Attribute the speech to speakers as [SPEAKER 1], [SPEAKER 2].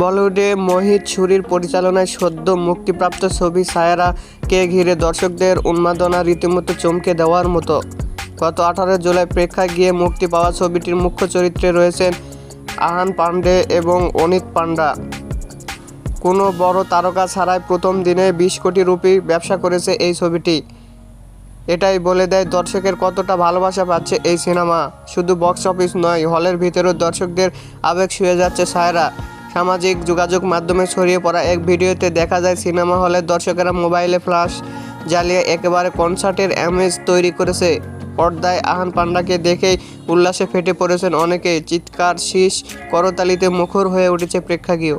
[SPEAKER 1] বলিউডে মোহিত ছুরির পরিচালনায় সদ্য মুক্তিপ্রাপ্ত ছবি সায়রাকে ঘিরে দর্শকদের উন্মাদনা রীতিমতো চমকে দেওয়ার মতো। গত আঠারো জুলাই প্রেক্ষায় গিয়ে মুক্তি পাওয়া ছবিটির মুখ্য চরিত্রে রয়েছেন আহান পান্ডে এবং অনিত পান্ডা কোনো বড় তারকা ছাড়াই প্রথম দিনে বিশ কোটি রুপি ব্যবসা করেছে এই ছবিটি। এটাই বলে দেয়, দর্শকের কতটা ভালোবাসা পাচ্ছে এই সিনেমা। শুধু বক্স অফিস নয়, হলের ভিতরেও দর্শকদের আবেগ শুয়ে যাচ্ছে সায়রা। সামাজিক যোগাযোগ মাধ্যমে ছড়িয়ে পড়া এক ভিডিওতে দেখা যায়, সিনেমা হলের দর্শকেরা মোবাইলে ফ্ল্যাশ জ্বালিয়ে একেবারে কনসার্টের অ্যামেজ তৈরি করেছে। পর্দায় আহান পান্ডাকে দেখেই উল্লাসে ফেটে পড়েছেন অনেকে চিৎকার, শীষ, করতালিতে মুখর হয়ে উঠেছে প্রেক্ষাগৃহ।